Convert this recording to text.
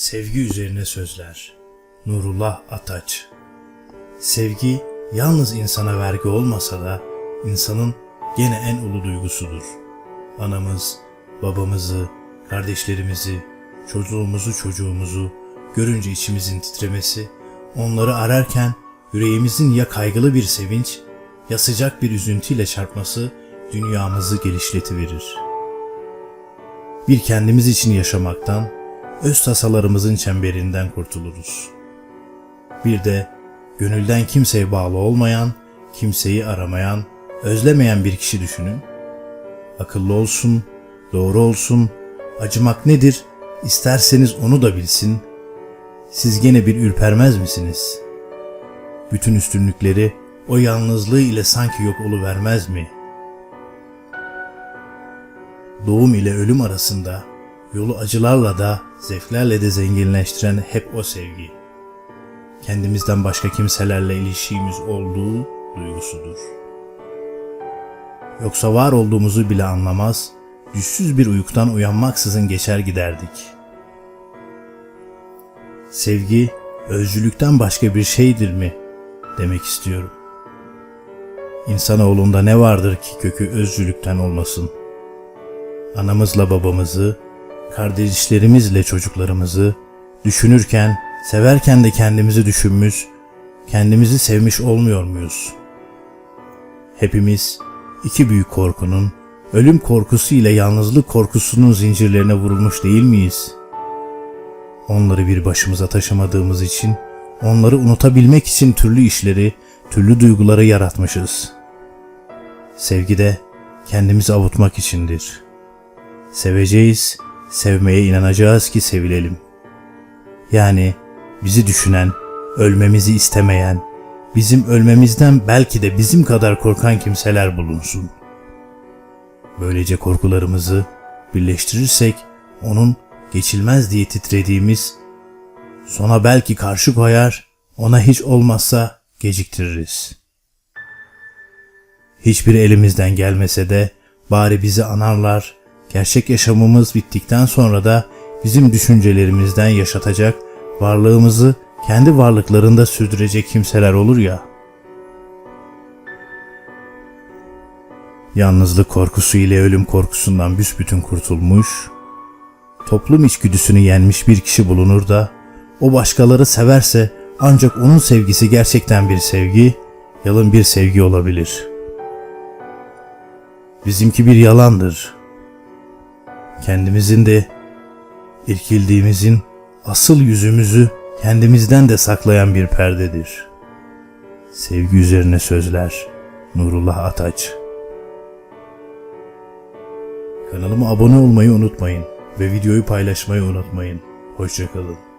Sevgi üzerine sözler. Nurullah Ataç. Sevgi yalnız insana vergi olmasa da insanın gene en ulu duygusudur. Anamız, babamızı, kardeşlerimizi, çocuğumuzu çocuğumuzu görünce içimizin titremesi, onları ararken yüreğimizin ya kaygılı bir sevinç ya sıcak bir üzüntüyle çarpması dünyamızı gelişletiverir. Bir kendimiz için yaşamaktan, öz tasalarımızın çemberinden kurtuluruz. Bir de gönülden kimseye bağlı olmayan, kimseyi aramayan, özlemeyen bir kişi düşünün. Akıllı olsun, doğru olsun, acımak nedir, isterseniz onu da bilsin. Siz gene bir ürpermez misiniz? Bütün üstünlükleri o yalnızlığı ile sanki yok vermez mi? Doğum ile ölüm arasında yolu acılarla da zevklerle de zenginleştiren hep o sevgi. Kendimizden başka kimselerle ilişkimiz olduğu duygusudur. Yoksa var olduğumuzu bile anlamaz, düşsüz bir uykudan uyanmaksızın geçer giderdik. Sevgi, özcülükten başka bir şeydir mi? Demek istiyorum. İnsanoğlunda ne vardır ki kökü özcülükten olmasın? Anamızla babamızı, kardeşlerimizle çocuklarımızı düşünürken, severken de kendimizi düşünmüş, kendimizi sevmiş olmuyor muyuz? Hepimiz iki büyük korkunun, ölüm korkusu ile yalnızlık korkusunun zincirlerine vurulmuş değil miyiz? Onları bir başımıza taşımadığımız için, onları unutabilmek için türlü işleri, türlü duyguları yaratmışız. Sevgi de kendimizi avutmak içindir. Seveceğiz, sevmeye inanacağız ki sevilelim. Yani bizi düşünen, ölmemizi istemeyen, bizim ölmemizden belki de bizim kadar korkan kimseler bulunsun. Böylece korkularımızı birleştirirsek onun geçilmez diye titrediğimiz sona belki karşı koyar, ona hiç olmazsa geciktiririz. Hiçbir elimizden gelmese de bari bizi anarlar, gerçek yaşamımız bittikten sonra da bizim düşüncelerimizden yaşatacak, varlığımızı kendi varlıklarında sürdürecek kimseler olur ya. Yalnızlık korkusu ile ölüm korkusundan büsbütün kurtulmuş, toplum içgüdüsünü yenmiş bir kişi bulunur da, o başkaları severse ancak onun sevgisi gerçekten bir sevgi, yalın bir sevgi olabilir. Bizimki bir yalandır. Kendimizin de irkildiğimizin asıl yüzümüzü kendimizden de saklayan bir perdedir. Sevgi üzerine sözler. Nurullah Ataç Kanalıma abone olmayı unutmayın ve videoyu paylaşmayı unutmayın. Hoşçakalın.